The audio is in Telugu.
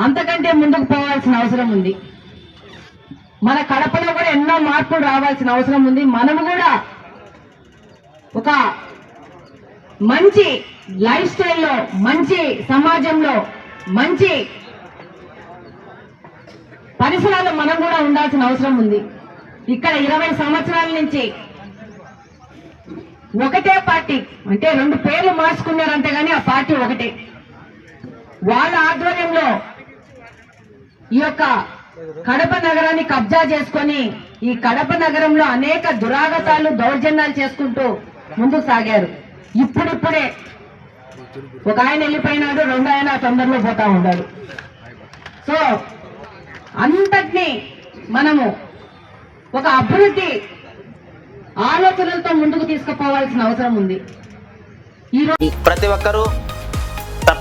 అంతకంటే ముందుకు పోవాల్సిన అవసరం ఉంది. మన కడపలో కూడా ఎన్నో మార్పులు రావాల్సిన అవసరం ఉంది. మనము కూడా ఒక మంచి లైఫ్ స్టైల్లో మంచి సమాజంలో మంచి పరిసరాల్లో మనం కూడా ఉండాల్సిన అవసరం ఉంది. ఇక్కడ ఇరవై సంవత్సరాల నుంచి ఒకటే పార్టీ అంటే రెండు పేర్లు మార్చుకున్నారంటే కానీ ఆ పార్టీ ఒకటే. వాళ్ళ ఆధ్వర్యంలో ఈ యొక్క కడప నగరాన్ని కబ్జా చేసుకొని ఈ కడప నగరంలో అనేక దురాగతాలు దౌర్జన్యాలు చేసుకుంటూ ముందుకు సాగారు. ఇప్పుడిప్పుడే ఒక ఆయన వెళ్ళిపోయినాడు రెండు ఆయన తొందరలో పోతా ఉన్నాడు. సో అంతటినీ మనము ఒక అభివృద్ధి ఆలోచనలతో ముందుకు తీసుకుపోవాల్సిన అవసరం ఉంది. ఈ రోజు ప్రతి ఒక్కరూ